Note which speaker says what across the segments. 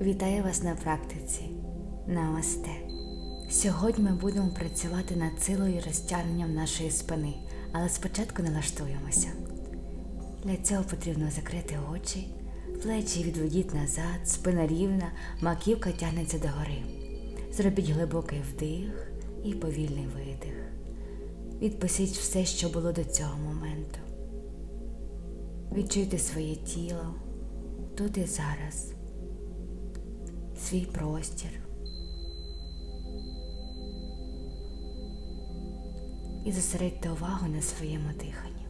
Speaker 1: Вітаю вас на практиці. Намасте. Сьогодні ми будемо працювати над силою і розтягненням нашої спини, але спочатку налаштуємося. Для цього потрібно закрити очі, плечі відведіть назад, спина рівна, маківка тягнеться догори. Зробіть глибокий вдих і повільний видих. Відпустіть все, що було до цього моменту. Відчуйте своє тіло тут і зараз, свій простір. І зосередьте увагу на своєму диханні.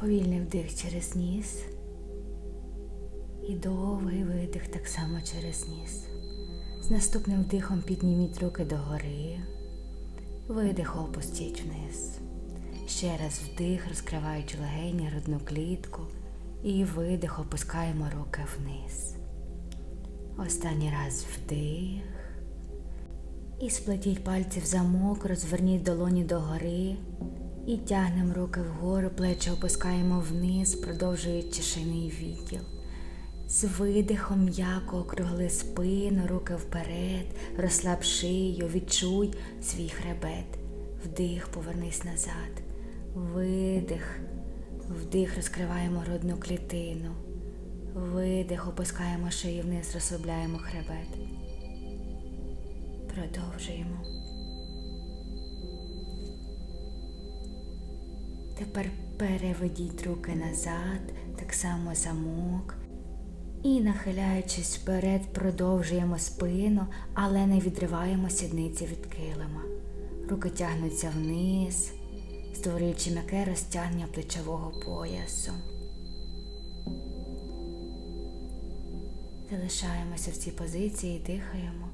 Speaker 1: Повільний вдих через ніс і довгий видих так само через ніс. З наступним вдихом підніміть руки догори, видих опустіть вниз. Ще раз вдих, розкриваючи легені, грудну клітку, і видих, опускаємо руки вниз. Останній раз вдих. І сплетіть пальці в замок, розверніть долоні догори і тягнемо руки вгору, плечі опускаємо вниз, продовжуючи шийний відділ. З видихом м'яко округли спину, руки вперед, розслаб шию, відчуй свій хребет. Вдих, повернись назад. Видих. Вдих, розкриваємо грудну клітину. Видих, опускаємо шию вниз, розслабляємо хребет. Продовжуємо. Тепер переведіть руки назад, так само замок. І, нахиляючись вперед, продовжуємо спину, але не відриваємо сідниці від килима. Руки тягнуться вниз, створюючи м'яке розтягнення плечового поясу. Залишаємося в цій позиції, дихаємо,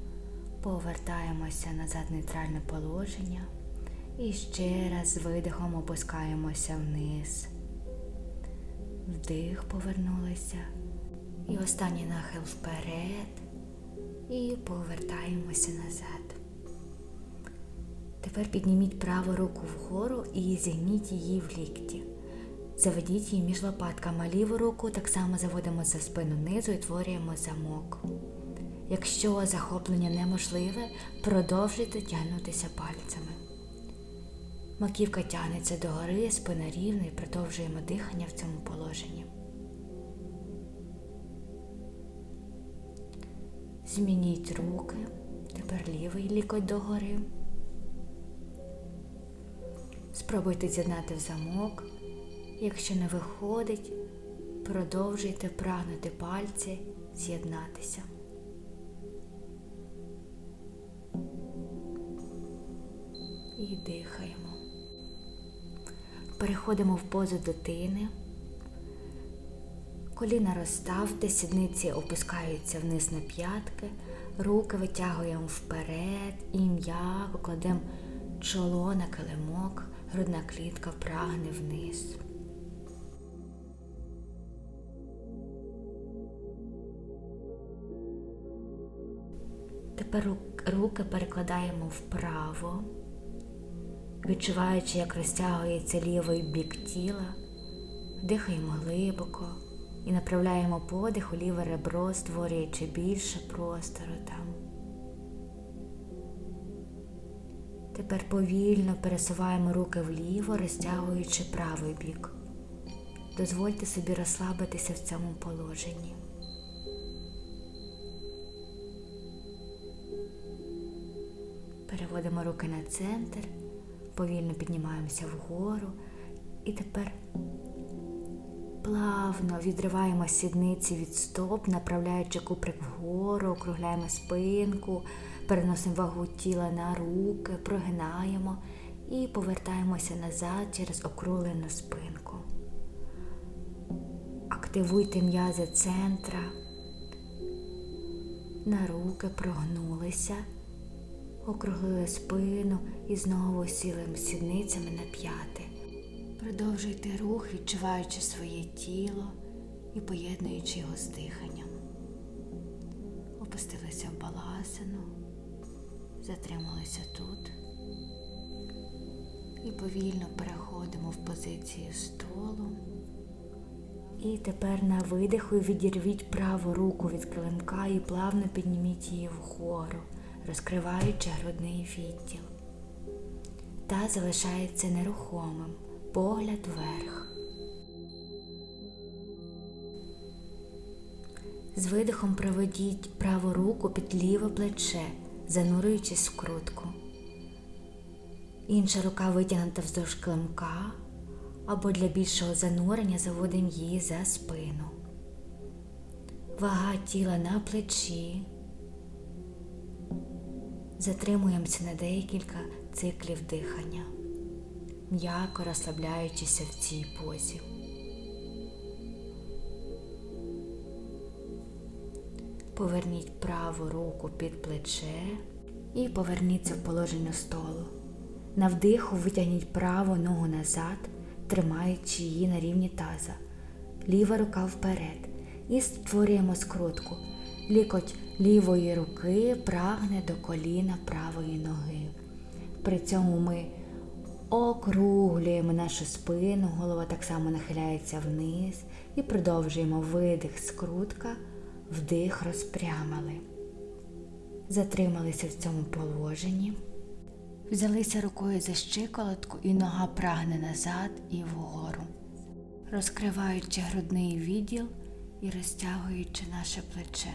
Speaker 1: повертаємося назад в нейтральне положення і ще раз з видихом опускаємося вниз. Вдих повернулися. І останній нахил вперед і повертаємося назад. Тепер підніміть праву руку вгору і зігніть її в лікті. Заведіть її між лопатками ліву руку, так само заводимо за спину низу і творюємо замок. Якщо захоплення неможливе, продовжуйте тягнутися пальцями. Маківка тягнеться догори, спина рівна і продовжуємо дихання в цьому положенні. Змініть руки, тепер лівий лікоть догори. Спробуйте з'єднати в замок. Якщо не виходить, продовжуйте прагнути пальці з'єднатися. І дихаємо. Переходимо в позу дитини. Коліна розставте, сідниці опускаються вниз на п'ятки, руки витягуємо вперед і м'яко кладемо чоло на килимок, грудна клітка прагне вниз. Тепер руки перекладаємо вправо, відчуваючи, як розтягується лівий бік тіла, дихаємо глибоко і направляємо подих у ліве ребро, створюючи більше простору там. Тепер повільно пересуваємо руки вліво, розтягуючи правий бік. Дозвольте собі розслабитися в цьому положенні. Переводимо руки на центр, повільно піднімаємося вгору і тепер плавно відриваємо сідниці від стоп, направляючи куприк вгору, округляємо спинку, переносимо вагу тіла на руки, прогинаємо і повертаємося назад через округлену спинку. Активуйте м'язи центра, на руки прогнулися, округлили спину і знову сіли сідницями на п'яти. Продовжуйте рух, відчуваючи своє тіло і поєднуючи його з диханням. Опустилися в баласину, затрималися тут. І повільно переходимо в позицію столу. І тепер на видиху відірвіть праву руку від килимка і плавно підніміть її вгору, розкриваючи грудний відділ. Та залишається нерухомим, погляд вверх. З видихом проведіть праву руку під ліве плече, занурюючись в крутку. Інша рука витягнута вздовж килимка, або для більшого занурення заводимо її за спину. Вага тіла на плечі. Затримуємося на декілька циклів дихання, м'яко розслабляючися в цій позі. Поверніть праву руку під плече і поверніться в положення столу. На вдиху витягніть праву ногу назад, тримаючи її на рівні таза. Ліва рука вперед. І створюємо скрутку. Лікоть лівої руки прагне до коліна правої ноги. При цьому ми округлюємо нашу спину, голова так само нахиляється вниз і продовжуємо видих скрутка, вдих розпрямили. Затрималися в цьому положенні. Взялися рукою за щиколотку і нога прагне назад і вгору, розкриваючи грудний відділ і розтягуючи наше плече.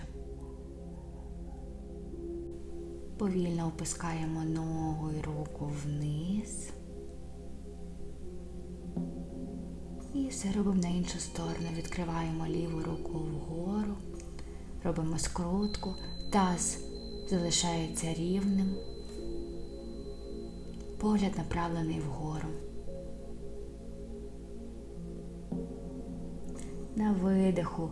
Speaker 1: Повільно опускаємо ногу і руку вниз. І все робимо на іншу сторону. Відкриваємо ліву руку вгору, робимо скрутку, таз залишається рівним, погляд направлений вгору. На видиху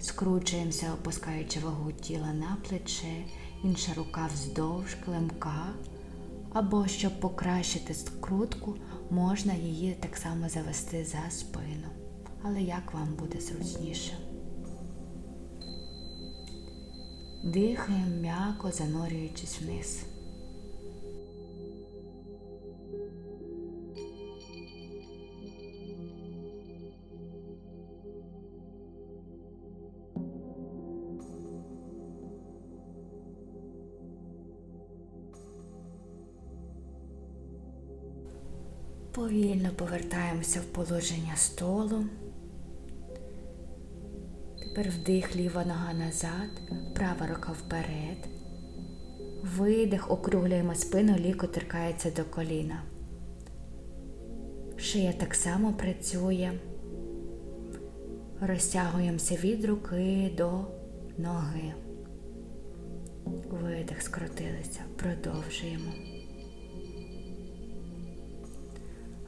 Speaker 1: скручуємося, опускаючи вагу тіла на плече, інша рука вздовж клемка. Або щоб покращити скрутку, можна її так само завести за спину. Але як вам буде зручніше? Дихаємо м'яко, занурюючись вниз. Повільно повертаємося в положення столу. Тепер вдих ліва нога назад, права рука вперед. Видих, округлюємо спину, ліко торкається до коліна. Шия так само працює. Розтягуємося від руки до ноги. Видих, скрутилися. Продовжуємо.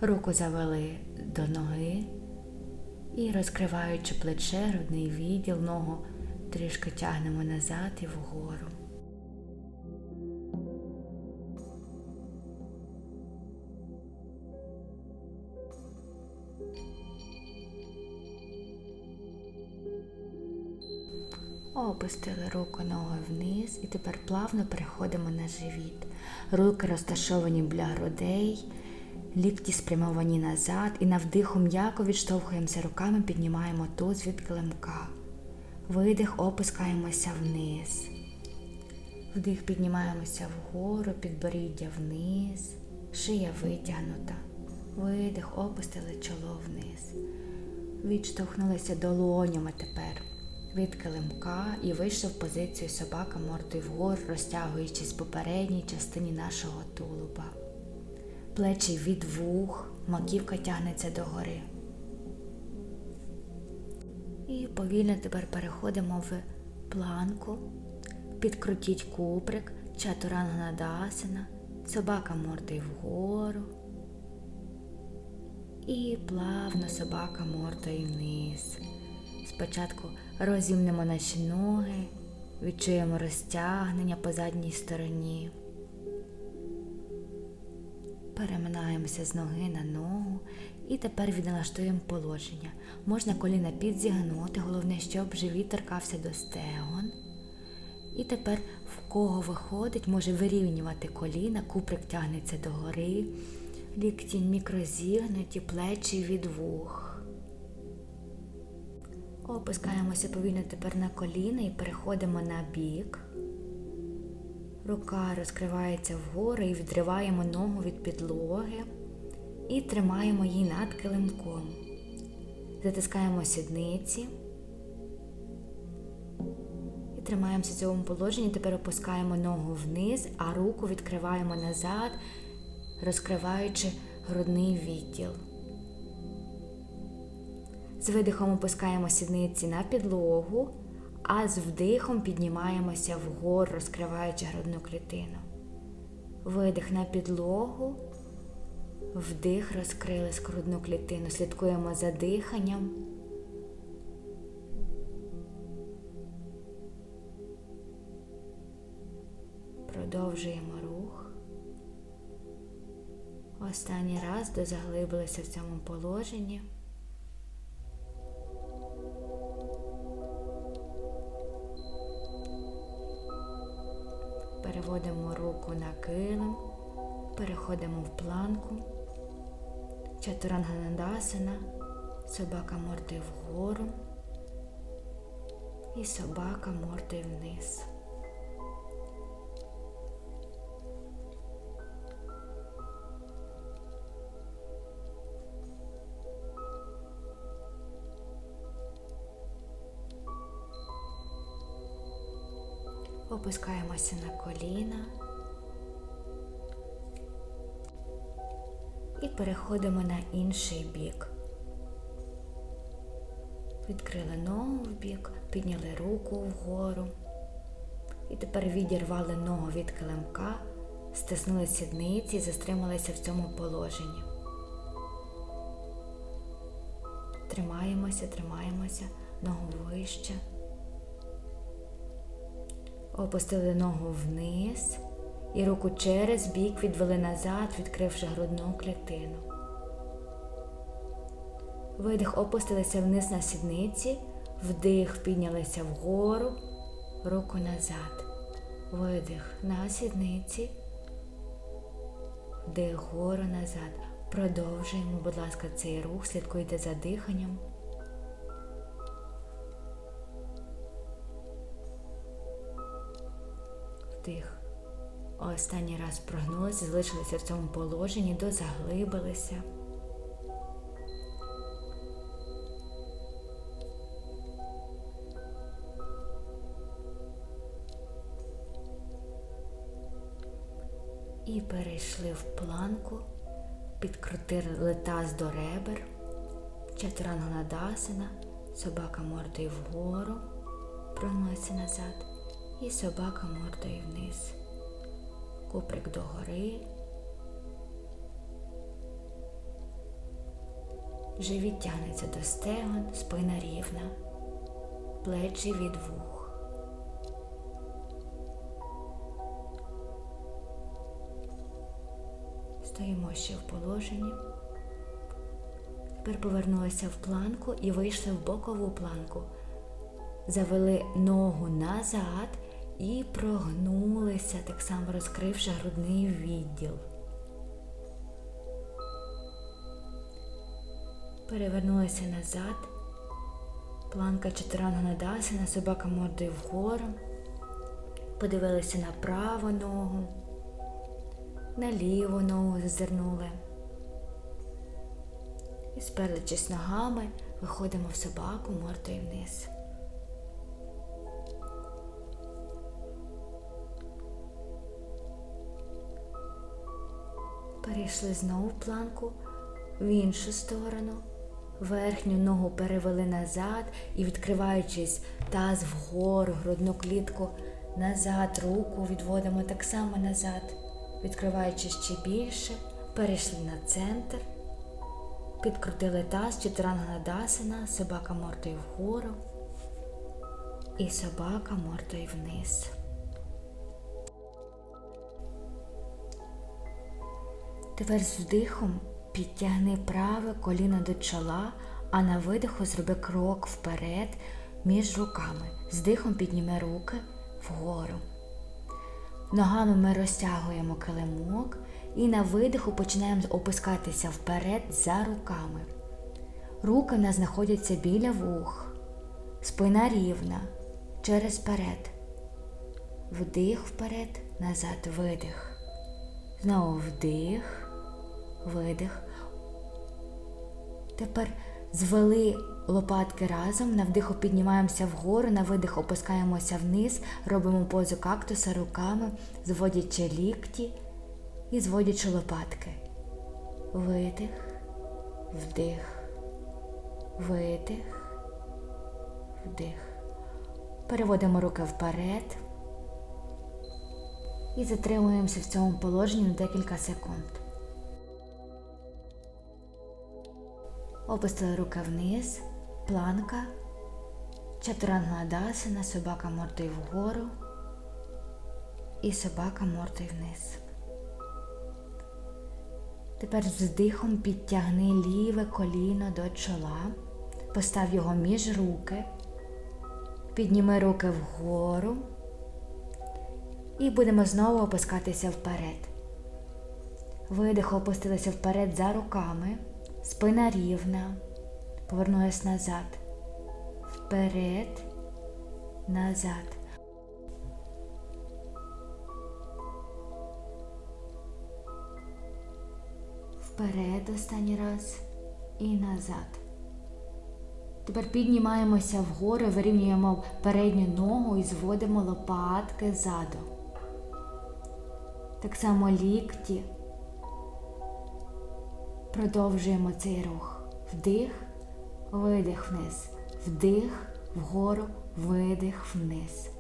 Speaker 1: Руку завели до ноги і розкриваючи плече, грудний відділ, ногу трішки тягнемо назад і вгору. Опустили руку ногу вниз і тепер плавно переходимо на живіт. Руки розташовані біля грудей, лікті спрямовані назад і на вдиху м'яко відштовхуємося руками, піднімаємо туз від килимка. Видих, опускаємося вниз. Вдих, піднімаємося вгору, підборіддя вниз, шия витягнута. Видих, опустили чоло вниз. Відштовхнулися долонями тепер від килимка і вийшли в позицію собака мордою вгору, розтягуючись в попередній частині нашого тулуба. Плечі від вух, маківка тягнеться догори. І повільно тепер переходимо в планку, підкрутіть куприк, чатурангнадасана, собака мордою вгору. І плавно собака мордою вниз. Спочатку розімнемо наші ноги, відчуємо розтягнення по задній стороні. Переминаємося з ноги на ногу і тепер відналаштуємо положення. Можна коліна підзігнути, головне, щоб живіт торкався до стегон. І тепер в кого виходить, може вирівнювати коліна, куприк тягнеться догори, Лікті мікрозігнуті, плечі від вух. Опускаємося повільно тепер на коліна і переходимо на бік. Рука розкривається вгору і відриваємо ногу від підлоги і тримаємо її над килимком. Затискаємо сідниці і тримаємося в цьому положенні. Тепер опускаємо ногу вниз, а руку відкриваємо назад, розкриваючи грудний відділ. З видихом опускаємо сідниці на підлогу, а з вдихом піднімаємося вгору, розкриваючи грудну клітину. Видих на підлогу, вдих розкрили грудну клітину. Слідкуємо за диханням. Продовжуємо рух. Останній раз дозаглибилися в цьому положенні. Переводимо руку на килим, переходимо в планку, чатуранганадасана, собака мордою вгору і собака мордою вниз. Опускаємося на коліна і переходимо на інший бік. Відкрили ногу в бік, підняли руку вгору. І тепер відірвали ногу від килимка, стиснули сідниці і застрималися в цьому положенні. Тримаємося, тримаємося, ногу вище. Опустили ногу вниз і руку через бік відвели назад, відкривши грудну клітину. Видих опустилися вниз на сідниці, вдих піднялися вгору, руку назад. Видих на сідниці, вдих вгору назад. Продовжуємо, будь ласка, цей рух, слідкуйте за диханням. Вдих. Останній раз прогнулися, залишилися в цьому положенні, дозаглибилися. І перейшли в планку, підкрутили таз до ребер, чатуранганадасана, собака мордою вгору, проноситься назад і собака мордою вниз. Куприк догори. Живіт тягнеться до стегон, спина рівна, плечі від вух. Стоїмо ще в положенні. Тепер повернулися в планку і вийшли в бокову планку. Завели ногу назад і прогнулися, так само розкривши грудний відділ. Перевернулися назад. Планка чотиранганадасана, собака мордою вгору. Подивилися на праву ногу, на ліву ногу зазирнули. І сперличись ногами, виходимо в собаку мордою вниз. Перейшли знову в планку в іншу сторону. Верхню ногу перевели назад і, відкриваючись таз вгору, грудну клітку назад, руку відводимо так само назад, відкриваючи ще більше, перейшли на центр, підкрутили таз, чотиранганадасана, собака мордою вгору і собака мордою вниз. Тепер з вдихом підтягни праве коліно до чола, а на видиху зроби крок вперед між руками. З дихом підніми руки вгору. Ногами ми розтягуємо килимок І на видиху починаємо опускатися вперед за руками. Руки в нас знаходяться біля вух, спина рівна, через перед. Вдих вперед, назад, видих. Знову вдих, видих. Тепер звели лопатки разом, на вдиху піднімаємося вгору, на видих опускаємося вниз, робимо позу кактуса руками, зводячи лікті і зводячи лопатки. Видих, вдих, видих, вдих. Переводимо руки вперед і затримуємося в цьому положенні на декілька секунд. Опустили руки вниз, планка, чатурангадасана, собака мордою вгору і собака мордою вниз. Тепер з вдихом підтягни ліве коліно до чола, постав його між руки, підніми руки вгору і будемо знову опускатися вперед. Видих опустилися вперед за руками, спина рівна, повернулась назад, вперед, назад. Вперед останній раз і назад. Тепер піднімаємося вгору, вирівнюємо передню ногу і зводимо лопатки ззаду. Так само лікті. Продовжуємо цей рух. Вдих, видих вниз. Вдих, вгору, видих вниз.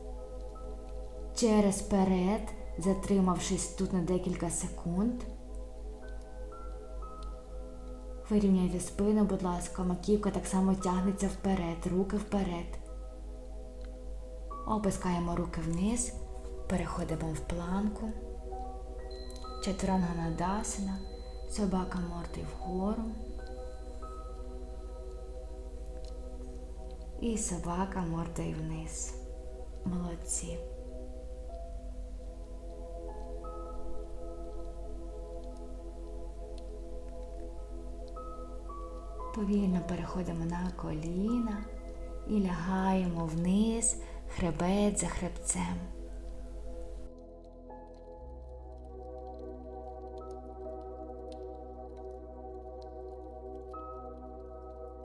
Speaker 1: Через перед, затримавшись тут на декілька секунд. Вирівняйте спину, будь ласка, маківка так само тягнеться вперед, руки вперед. Опускаємо руки вниз, переходимо в планку. Чатурангамадасана, собака мордою вгору. І собака мордою вниз. Молодці. Повільно переходимо на коліна і лягаємо вниз, хребет за хребцем.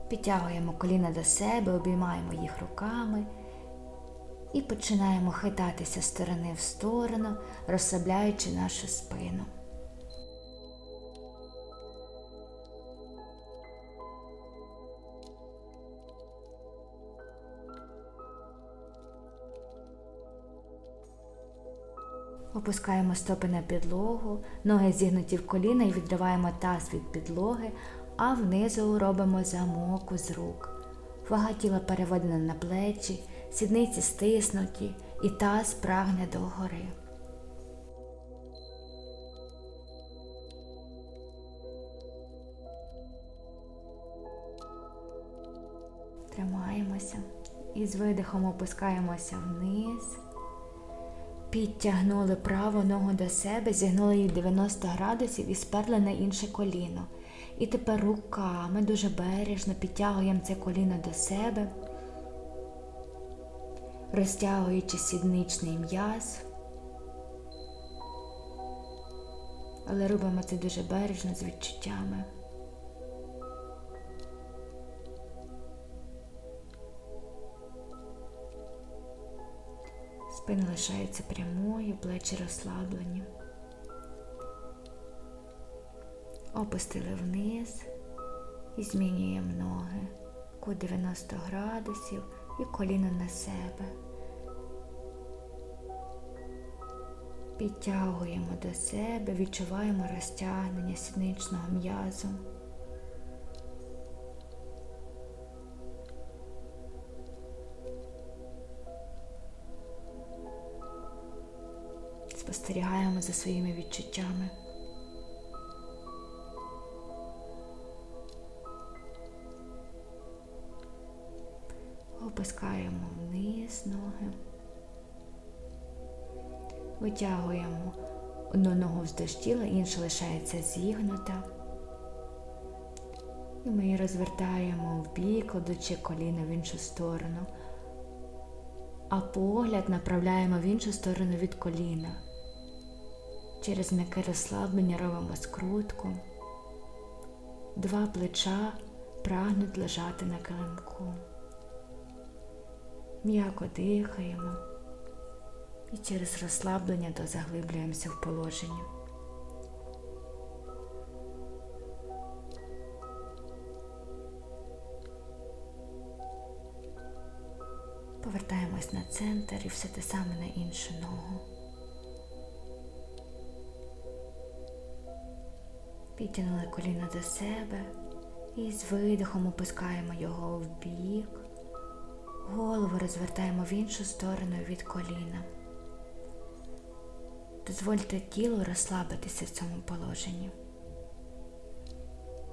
Speaker 1: Підтягуємо коліна до себе, обіймаємо їх руками і починаємо хитатися з сторони в сторону, розслабляючи нашу спину. Опускаємо стопи на підлогу, ноги зігнуті в коліна і відриваємо таз від підлоги, а внизу робимо замок з рук. Вага тіла переведена на плечі, сідниці стиснуті і таз прагне до гори. Тримаємося і з видихом опускаємося вниз. Підтягнули праву ногу до себе, зігнули її 90 градусів і сперли на інше коліно. І тепер руками дуже бережно підтягуємо це коліно до себе, розтягуючи сідничний м'яз. Але робимо це дуже бережно з відчуттями. Спина лишається прямою, плечі розслаблені. Опустили вниз і змінюємо ноги. Кут 90 градусів і коліно на себе. Підтягуємо до себе, відчуваємо розтягнення сідничного м'язу. Спостерігаємо за своїми відчуттями. Витягуємо Одну ногу вздовж тіла, інша лишається зігнута. І ми її розвертаємо в бік, кладучи коліна в іншу сторону. А погляд направляємо в іншу сторону від коліна. Через м'яке розслаблення робимо скрутку. Два плеча прагнуть лежати на килимку. М'яко дихаємо і через розслаблення дозаглиблюємося в положення. Повертаємось на центр і все те саме на іншу ногу. Підтягнули коліно до себе і з видихом опускаємо його в бік. Голову розвертаємо в іншу сторону від коліна. Дозвольте тілу розслабитися в цьому положенні.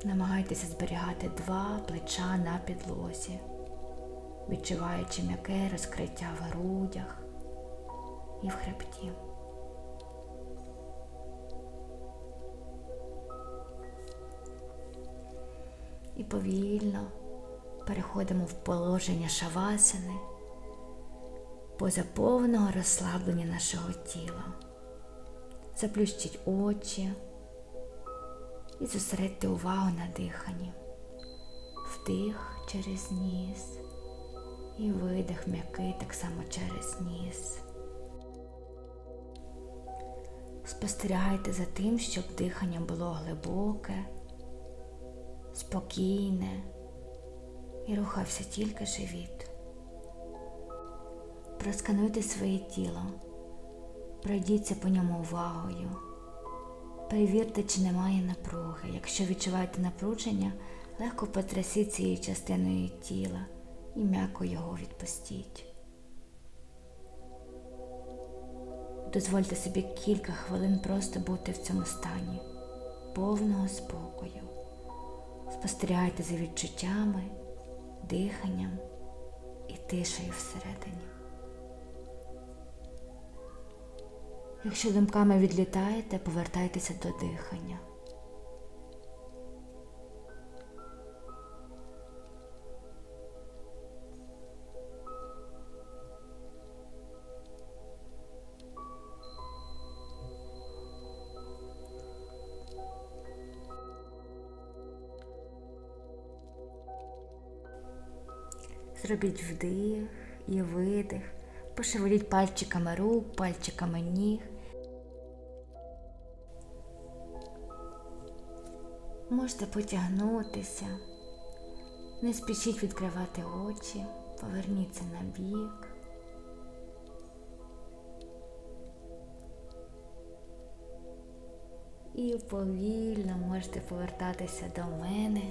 Speaker 1: Намагайтеся зберігати два плеча на підлозі, відчуваючи м'яке розкриття в грудях і в хребті. І повільно переходимо в положення шавасини поза повного розслаблення нашого тіла. Заплющіть очі і зосередьте увагу на диханні. Вдих через ніс і видих м'який так само через ніс. Спостерігайте за тим, щоб дихання було глибоке, спокійне і рухався тільки живіт. Проскануйте своє тіло. Пройдіться по ньому увагою. Перевірте, чи немає напруги. Якщо відчуваєте напруження, легко потрясіть цією частиною тіла і м'яко його відпустіть. Дозвольте собі кілька хвилин просто бути в цьому стані, повного спокою. Спостерігайте за відчуттями, диханням і тишею всередині. Якщо думками відлітаєте, повертайтеся до дихання. Зробіть вдих і видих, пошевеліть пальчиками рук, пальчиками ніг. Можете потягнутися, не спішіть відкривати очі, поверніться на бік. І повільно можете повертатися до мене.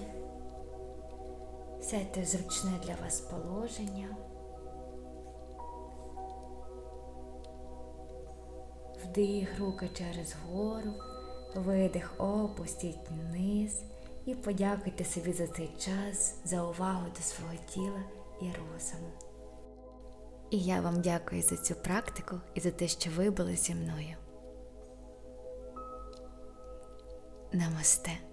Speaker 1: Сядьте зручне для вас положення. Вдих руки через гору, видих опустіть вниз і подякуйте собі за цей час, за увагу до свого тіла і розуму. І я вам дякую за цю практику і за те, що ви були зі мною. Намасте.